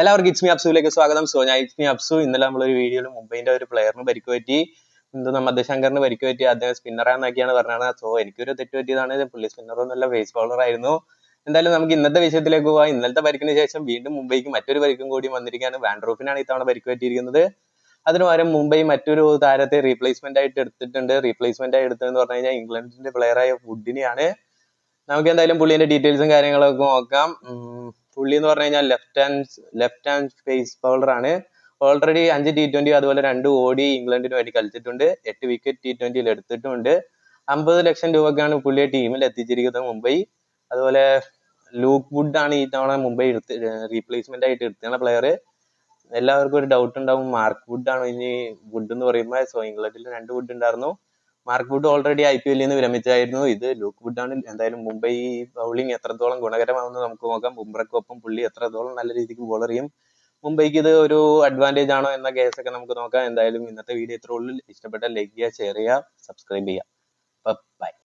എല്ലാവർക്കും it's me അബ്സുവിലേക്ക് സ്വാഗതം. So ഞാൻ ഇറ്റ്സ് മി അബ്സു ഇന്നലെ ഒരു വീഡിയോയിൽ മുംബൈന്റെ ഒരു പ്ലെയറിന് പരിക്ക് പറ്റി എന്തോ മധ്യശങ്കറിന് പരിക്ക് പറ്റി അദ്ദേഹം സ്പിന്നറാന്നൊക്കെയാണ് പറഞ്ഞത്. സോ എനിക്കൊരു തെറ്റ് പറ്റിയതാണ് പുള്ളി സ്പിന്നർ ഫേസ് ബോളർ ആയിരുന്നു. എന്തായാലും നമുക്ക് ഇന്നത്തെ വിഷയത്തിലേക്ക് പോവാം. ഇന്നലത്തെ പരിക്കിന് ശേഷം വീണ്ടും മുംബൈക്ക് മറ്റൊരു പരിക്കും കൂടി വന്നിരിക്കുകയാണ്. വാൻഡ്രോഫിനാണ് ഇത്തവണ പരിക്ക് പറ്റിയിരിക്കുന്നത് അതിന് പകരം മുംബൈ മറ്റൊരു താരത്തെ റീപ്ലേസ്മെന്റ് ആയിട്ട് എടുത്തിട്ടുണ്ട്. റീപ്ലേസ്മെന്റ് ആയി എടുത്തതെന്ന് പറഞ്ഞു കഴിഞ്ഞാൽ ഇംഗ്ലണ്ടിന്റെ പ്ലെയർ ആയ വുഡിനെയാണ് നമുക്ക് എന്തായാലും പുള്ളിന്റെ ഡീറ്റെയിൽസും കാര്യങ്ങളൊക്കെ നോക്കാം. പുള്ളി എന്ന് പറഞ്ഞു കഴിഞ്ഞാൽ left hand left hand space bowler ആണ്. ഓൾറെഡി അഞ്ച് ടി ട്വന്റി അതുപോലെ രണ്ട് ഓടി ഇംഗ്ലണ്ടിന് വേണ്ടി കളിച്ചിട്ടുണ്ട്. എട്ട് വിക്കറ്റ് ടി ട്വന്റിയിൽ എടുത്തിട്ടുണ്ട്. അമ്പത് ലക്ഷം രൂപക്കാണ് പുള്ളിയെ ടീമിൽ എത്തിച്ചിരിക്കുന്നത് മുംബൈ. അതുപോലെ ലൂക്ക് വുഡ് ആണ് ഈ തവണ മുംബൈ എടുത്ത് റീപ്ലേസ്മെന്റ് ആയിട്ട് എടുത്തുള്ള പ്ലെയർ എല്ലാവർക്കും ഒരു ഡൗട്ട് ഉണ്ടാവും. മാർക്ക് വുഡ് ആണ് ഇനി വുഡ് എന്ന് പറയുമ്പോൾ സോ ഇംഗ്ലണ്ടിൽ രണ്ട് വുഡ് ഉണ്ടായിരുന്നു. Mark Wood already I P എല്ലിൽ നിന്ന് വിരമിച്ചായിരുന്നു. ഇത് ലൂക്ക് വുഡ് ആണ് എന്തായാലും മുംബൈ ബൗളിംഗ് എത്രത്തോളം ഗുണകരമാണെന്ന് നമുക്ക് നോക്കാം. ബുംറയ്ക്കൊപ്പം പുള്ളി എത്രത്തോളം നല്ല രീതിക്ക് ബോളർ ചെയ്യും. മുംബൈക്ക് ഇത് ഒരു അഡ്വാന്റേജ് ആണോ എന്ന കേസൊക്കെ നമുക്ക് നോക്കാം. എന്തായാലും ഇന്നത്തെ വീഡിയോ ഇത്ര ഉള്ളിൽ ഇഷ്ടപ്പെട്ട ലൈക്ക് ചെയ്യുക ഷെയർ ചെയ്യുക സബ്സ്ക്രൈബ് ചെയ്യുക. ബൈ